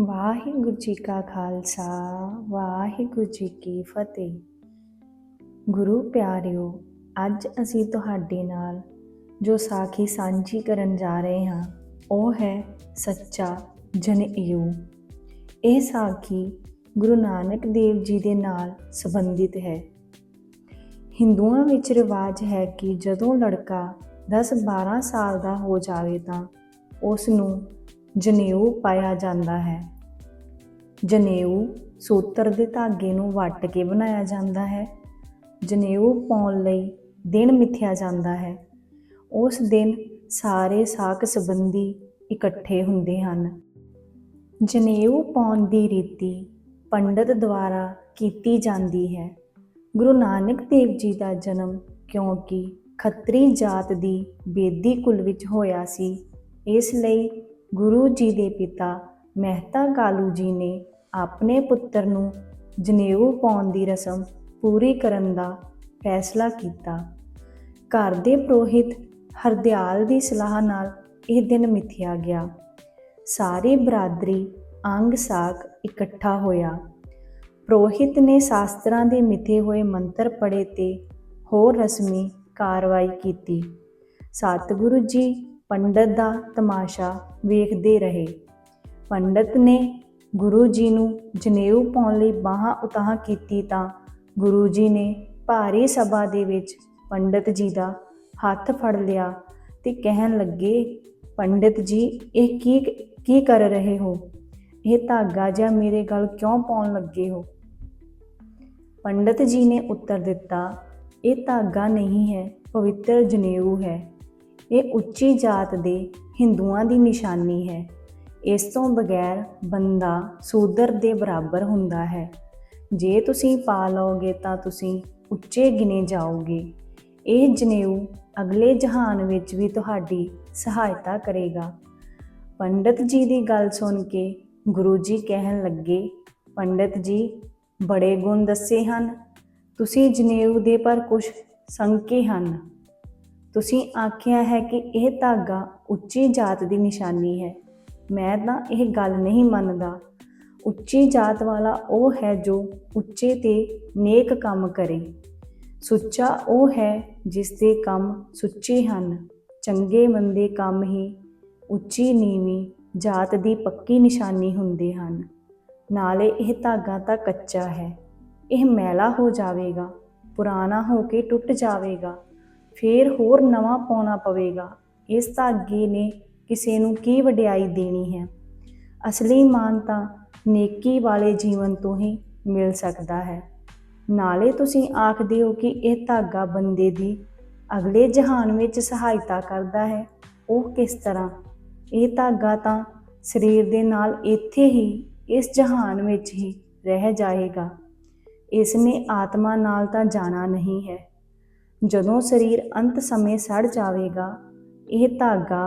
ਵਾਹਿਗੁਰੂ ਜੀ ਕਾ ਖਾਲਸਾ, ਵਾਹਿਗੁਰੂ ਜੀ ਕੀ ਫਤਿਹ। ਗੁਰੂ ਪਿਆਰਿਓ, ਅੱਜ ਅਸੀਂ ਤੁਹਾਡੇ ਨਾਲ ਜੋ ਸਾਖੀ ਸਾਂਝੀ ਕਰਨ ਜਾ ਰਹੇ ਹਾਂ, ਉਹ ਹੈ ਸੱਚਾ ਜਨੇਊ ਇਹ ਸਾਖੀ ਗੁਰੂ ਨਾਨਕ ਦੇਵ ਜੀ ਦੇ ਨਾਲ ਸੰਬੰਧਿਤ ਹੈ। ਹਿੰਦੂਆਂ ਵਿੱਚ ਰਿਵਾਜ ਹੈ ਕਿ ਜਦੋਂ ਲੜਕਾ 10-12 ਸਾਲ ਦਾ ਹੋ ਜਾਵੇ ਤਾਂ ਉਸ ਨੂੰ ਜਨੇਊ ਪਾਇਆ ਜਾਂਦਾ ਹੈ। ਜਨੇਊ ਸੂਤਰ ਦੇ ਧਾਗੇ ਨੂੰ ਵੱਟ ਕੇ ਬਣਾਇਆ ਜਾਂਦਾ ਹੈ। ਜਨੇਊ ਪਾਉਣ ਲਈ ਦਿਨ ਮਿਥਿਆ ਜਾਂਦਾ ਹੈ। ਉਸ ਦਿਨ ਸਾਰੇ ਸਾਕ ਸੰਬੰਧੀ ਇਕੱਠੇ ਹੁੰਦੇ ਹਨ। ਜਨੇਊ ਪਾਉਣ ਦੀ ਰੀਤੀ ਪੰਡਤ ਦੁਆਰਾ ਕੀਤੀ ਜਾਂਦੀ ਹੈ। ਗੁਰੂ ਨਾਨਕ ਦੇਵ ਜੀ ਦਾ ਜਨਮ ਕਿਉਂਕਿ ਖੱਤਰੀ ਜਾਤ ਦੀ ਬੇਦੀ ਕੁਲ ਵਿੱਚ ਹੋਇਆ ਸੀ। ਇਸ ਲਈ ਗੁਰੂ ਜੀ ਦੇ ਪਿਤਾ ਮਹਿਤਾ ਕਾਲੂ ਜੀ ਨੇ ਆਪਣੇ ਪੁੱਤਰ ਨੂੰ ਜਨੇਊ ਪਾਉਣ ਦੀ ਰਸਮ ਪੂਰੀ ਕਰਨ ਦਾ ਫੈਸਲਾ ਕੀਤਾ। ਘਰ ਦੇ ਪ੍ਰੋਹਿਤ ਹਰਦਿਆਲ ਦੀ ਸਲਾਹ ਨਾਲ ਇਹ ਦਿਨ ਮਿਥਿਆ ਗਿਆ। ਸਾਰੀ ਬਰਾਦਰੀ ਅੰਗ ਸਾਕ ਇਕੱਠਾ ਹੋਇਆ। ਪ੍ਰੋਹਿਤ ਨੇ ਸ਼ਾਸਤਰਾਂ ਦੇ ਮਿਥੇ ਹੋਏ ਮੰਤਰ ਪੜ੍ਹੇ ਤੇ ਹੋਰ ਰਸਮੀ ਕਾਰਵਾਈ ਕੀਤੀ। ਸਤਿਗੁਰੂ ਜੀ ਪੰਡਤ ਦਾ ਤਮਾਸ਼ਾ ਵੇਖਦੇ ਰਹੇ। ਪੰਡਤ ਨੇ ਗੁਰੂ ਜੀ ਨੂੰ ਜਨੇਊ ਪਾਉਣ ਲਈ ਬਾਹਾਂ ਉਤਾਹ ਕੀਤੀ ਤਾਂ ਗੁਰੂ ਜੀ ਨੇ ਭਾਰੀ ਸਭਾ ਦੇ ਵਿੱਚ ਪੰਡਤ ਜੀ ਦਾ ਹੱਥ ਫੜ ਲਿਆ ਤੇ ਕਹਿਣ ਲੱਗੇ, ਪੰਡਤ ਜੀ, ਇਹ ਕੀ ਕੀ ਕਰ ਰਹੇ ਹੋ? ਇਹ ਧਾਗਾ ਜਿਹਾ ਮੇਰੇ ਗਲ ਕਿਉਂ ਪਾਉਣ ਲੱਗੇ ਹੋ? ਪੰਡਤ ਜੀ ਨੇ ਉੱਤਰ ਦਿੱਤਾ, ਇਹ ਧਾਗਾ ਨਹੀਂ ਹੈ, ਪਵਿੱਤਰ ਜਨੇਊ ਹੈ। ਇਹ ਉੱਚੀ ਜਾਤ ਦੇ ਹਿੰਦੂਆਂ ਦੀ ਨਿਸ਼ਾਨੀ ਹੈ। ਇਸ ਤੋਂ ਬਗੈਰ ਬੰਦਾ ਸੂਦਰ ਦੇ ਬਰਾਬਰ ਹੁੰਦਾ ਹੈ। ਜੇ ਤੁਸੀਂ ਪਾ ਲਓਗੇ ਤਾਂ ਤੁਸੀਂ ਉੱਚੇ ਗਿਣੇ ਜਾਓਗੇ। ਇਹ ਜਨੇਊ ਅਗਲੇ ਜਹਾਨ ਵਿੱਚ ਵੀ ਤੁਹਾਡੀ ਸਹਾਇਤਾ ਕਰੇਗਾ। ਪੰਡਤ ਜੀ ਦੀ ਗੱਲ ਸੁਣ ਕੇ ਗੁਰੂ ਜੀ ਕਹਿਣ ਲੱਗੇ, ਪੰਡਤ ਜੀ, ਬੜੇ ਗੁਣ ਦੱਸੇ ਹਨ। ਤੁਸੀਂ ਜਨੇਊ ਦੇ ਪਰ ਕੁਝ ਸੰਕੇ ਹਨ। ਤੁਸੀਂ ਆਖਿਆ ਹੈ ਕਿ ਇਹ ਧਾਗਾ ਉੱਚੀ ਜਾਤ ਦੀ ਨਿਸ਼ਾਨੀ ਹੈ। ਮੈਂ ਤਾਂ ਇਹ ਗੱਲ ਨਹੀਂ ਮੰਨਦਾ। ਉੱਚੀ ਜਾਤ ਵਾਲਾ ਉਹ ਹੈ ਜੋ ਉੱਚੇ ਤੇ ਨੇਕ ਕੰਮ ਕਰੇ। ਸੁੱਚਾ ਉਹ ਹੈ ਜਿਸ ਦੇ ਕੰਮ ਸੁੱਚੇ ਹਨ। ਚੰਗੇ ਮੰਦੇ ਕੰਮ ਹੀ ਉੱਚੀ ਨੀਵੀਂ ਜਾਤ ਦੀ ਪੱਕੀ ਨਿਸ਼ਾਨੀ ਹੁੰਦੇ ਹਨ। ਨਾਲੇ ਇਹ ਧਾਗਾ ਤਾਂ ਕੱਚਾ ਹੈ। ਇਹ ਮੈਲਾ ਹੋ ਜਾਵੇਗਾ, ਪੁਰਾਣਾ ਹੋ ਕੇ ਟੁੱਟ ਜਾਵੇਗਾ। ਫੇਰ ਹੋਰ ਨਵਾਂ ਪਾਉਣਾ ਪਵੇਗਾ। ਇਸ ਧਾਗੇ ਨੇ ਕਿਸੇ ਨੂੰ ਕੀ ਵਡਿਆਈ ਦੇਣੀ ਹੈ? ਅਸਲੀ ਮਾਨ ਤਾਂ ਨੇਕੀ ਵਾਲੇ ਜੀਵਨ ਤੋਂ ਹੀ ਮਿਲ ਸਕਦਾ ਹੈ। ਨਾਲੇ ਤੁਸੀਂ ਆਖਦੇ ਹੋ ਕਿ ਇਹ ਧਾਗਾ ਬੰਦੇ ਦੀ ਅਗਲੇ ਜਹਾਨ ਵਿੱਚ ਸਹਾਇਤਾ ਕਰਦਾ ਹੈ। ਉਹ ਕਿਸ ਤਰ੍ਹਾਂ? ਇਹ ਧਾਗਾ ਤਾਂ ਸਰੀਰ ਦੇ ਨਾਲ ਇੱਥੇ ਹੀ, ਇਸ ਜਹਾਨ ਵਿੱਚ ਹੀ ਰਹਿ ਜਾਏਗਾ। ਇਸ ਨੇ ਆਤਮਾ ਨਾਲ ਤਾਂ ਜਾਣਾ ਨਹੀਂ ਹੈ। ਜਦੋਂ ਸਰੀਰ ਅੰਤ ਸਮੇਂ ਸੜ ਜਾਵੇਗਾ, ਇਹ ਧਾਗਾ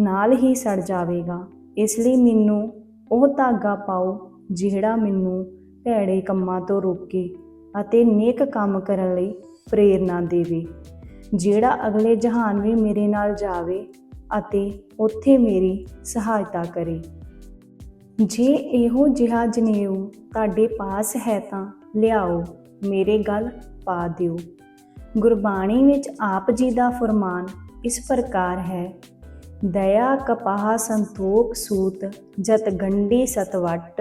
ਨਾਲ ਹੀ ਸੜ ਜਾਵੇਗਾ। ਇਸ ਲਈ ਮੈਨੂੰ ਉਹ ਧਾਗਾ ਪਾਓ ਜਿਹੜਾ ਮੈਨੂੰ ਭੈੜੇ ਕੰਮਾਂ ਤੋਂ ਰੋਕੇ ਅਤੇ ਨੇਕ ਕੰਮ ਕਰਨ ਲਈ ਪ੍ਰੇਰਣਾ ਦੇਵੇ, ਜਿਹੜਾ ਅਗਲੇ ਜਹਾਨ ਵੀ ਮੇਰੇ ਨਾਲ ਜਾਵੇ ਅਤੇ ਉੱਥੇ ਮੇਰੀ ਸਹਾਇਤਾ ਕਰੇ। ਜੇ ਇਹੋ ਜਿਹਾ ਜਨੇਊ ਤੁਹਾਡੇ ਪਾਸ ਹੈ ਤਾਂ ਲਿਆਓ, ਮੇਰੇ ਗੱਲ ਪਾ ਦਿਓ। ਗੁਰਬਾਣੀ ਵਿੱਚ ਆਪ ਜੀ ਦਾ ਫਰਮਾਨ ਇਸ ਪ੍ਰਕਾਰ ਹੈ, ਦਇਆ ਕਪਾਹ ਸੰਤੋਖ ਸੂਤ ਜਤ ਗੰਡੀ ਸਤਵਟ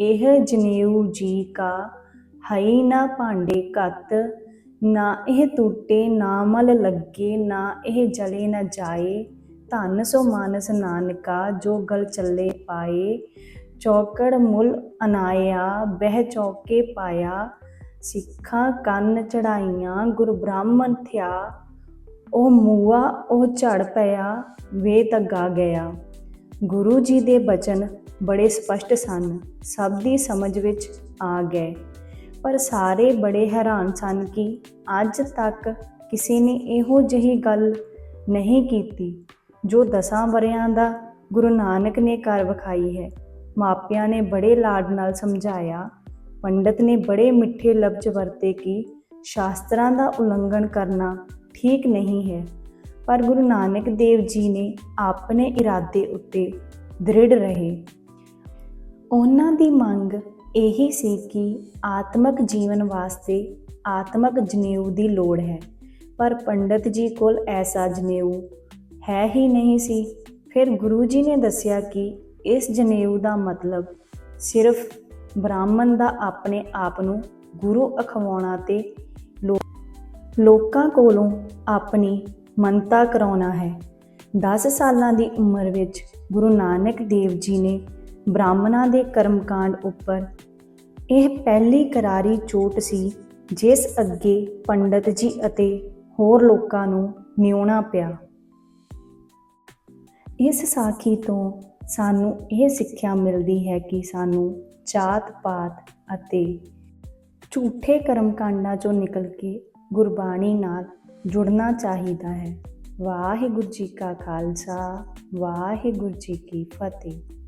ਇਹ ਜਨੇਊ ਜੀ ਕਾ, ਹਈ ਨਾ ਭਾਂਡੇ ਕਤ ਨਾ ਇਹ ਟੂਟੇ ਨਾ ਮਲ ਲੱਗੇ, ਨਾ ਇਹ ਜਲੇ ਨਾ ਜਾਏ, ਧਨ ਸੋ ਮਾਨਸ ਨਾਨਕਾ ਜੋ ਗਲ ਚੱਲੇ ਪਾਏ, ਚੌਕੜ ਮੁਲ ਅਨਾਇਆ, ਬਹਿ ਚੌਕੇ ਪਾਇਆ ਸਿੱਖਾਂ ਕੰਨ ਚੜਾਈਆਂ ਗੁਰ ਬ੍ਰਾਹਮਣ ਥਿਆ। ਉਹ ਮੂਆ, ਉਹ ਝੜ ਪਿਆ ਵੇ ਤੱਗਾ ਗਿਆ। ਗੁਰੂ ਜੀ ਦੇ ਬਚਨ ਬੜੇ ਸਪਸ਼ਟ ਸਨ, ਸਭ ਦੀ ਸਮਝ ਵਿੱਚ ਆ ਗਏ। ਪਰ ਸਾਰੇ ਬੜੇ ਹੈਰਾਨ ਸਨ ਕਿ ਅੱਜ ਤੱਕ ਕਿਸੇ ਨੇ ਇਹੋ ਜਿਹੀ ਗੱਲ ਨਹੀਂ ਕੀਤੀ, ਜੋ ਦਸਾਂ ਵਰਿਆਂ ਦਾ ਗੁਰੂ ਨਾਨਕ ਨੇ ਕਰ ਵਿਖਾਈ ਹੈ। ਮਾਪਿਆਂ ਨੇ ਬੜੇ ਲਾਡ ਨਾਲ ਸਮਝਾਇਆ ਪੰਡਤ ਨੇ ਬੜੇ ਮਿੱਠੇ ਲਫ਼ਜ਼ ਵਰਤੇ ਕਿ ਸ਼ਾਸਤਰਾਂ ਦਾ ਉਲੰਘਣ ਕਰਨਾ ਠੀਕ ਨਹੀਂ ਹੈ। ਪਰ ਗੁਰੂ ਨਾਨਕ ਦੇਵ ਜੀ ਨੇ ਆਪਣੇ ਇਰਾਦੇ ਉੱਤੇ ਦ੍ਰਿੜ ਰਹੇ। ਉਹਨਾਂ ਦੀ ਮੰਗ ਇਹੀ ਸੀ ਕਿ ਆਤਮਿਕ ਜੀਵਨ ਵਾਸਤੇ ਆਤਮਿਕ ਜਨੇਊ ਦੀ ਲੋੜ ਹੈ। ਪਰ ਪੰਡਤ ਜੀ ਕੋਲ ਐਸਾ ਜਨੇਊ ਹੈ ਹੀ ਨਹੀਂ ਸੀ। ਫਿਰ ਗੁਰੂ ਜੀ ਨੇ ਦੱਸਿਆ ਕਿ ਇਸ ਜਨੇਊ ਦਾ ਮਤਲਬ ਸਿਰਫ ਬ੍ਰਾਹਮਣ ਦਾ ਆਪਣੇ ਆਪ ਨੂੰ ਗੁਰੂ ਅਖਵਾਉਣਾ ਤੇ ਲੋਕਾਂ ਕੋਲੋਂ ਆਪਣੀ ਮੰਨਤਾ ਕਰਾਉਣਾ ਹੈ। 10 ਸਾਲਾਂ ਦੀ ਉਮਰ ਵਿੱਚ ਗੁਰੂ ਨਾਨਕ ਦੇਵ ਜੀ ਨੇ ਬ੍ਰਾਹਮਣਾਂ ਦੇ ਕਰਮਕਾਂਡ ਉੱਪਰ ਇਹ ਪਹਿਲੀ ਕਰਾਰੀ ਚੋਟ ਸੀ, ਜਿਸ ਅੱਗੇ ਪੰਡਤ ਜੀ ਅਤੇ ਹੋਰ ਲੋਕਾਂ ਨੂੰ ਨਿਉਣਾ ਪਿਆ। ਇਸ ਸਾਖੀ ਤੋਂ ਸਾਨੂੰ ਇਹ ਸਿੱਖਿਆ ਮਿਲਦੀ ਹੈ ਕਿ ਸਾਨੂੰ ਜਾਤ ਪਾਤ ਅਤੇ ਝੂਠੇ ਕਰਮਕਾਂਡਾਂ ਚੋਂ ਨਿਕਲ ਕੇ ਗੁਰਬਾਣੀ ਨਾਲ ਜੁੜਨਾ ਚਾਹੀਦਾ ਹੈ। ਵਾਹਿਗੁਰੂ ਜੀ ਕਾ ਖਾਲਸਾ, ਵਾਹਿਗੁਰੂ ਜੀ ਕੀ ਫਤਿਹ।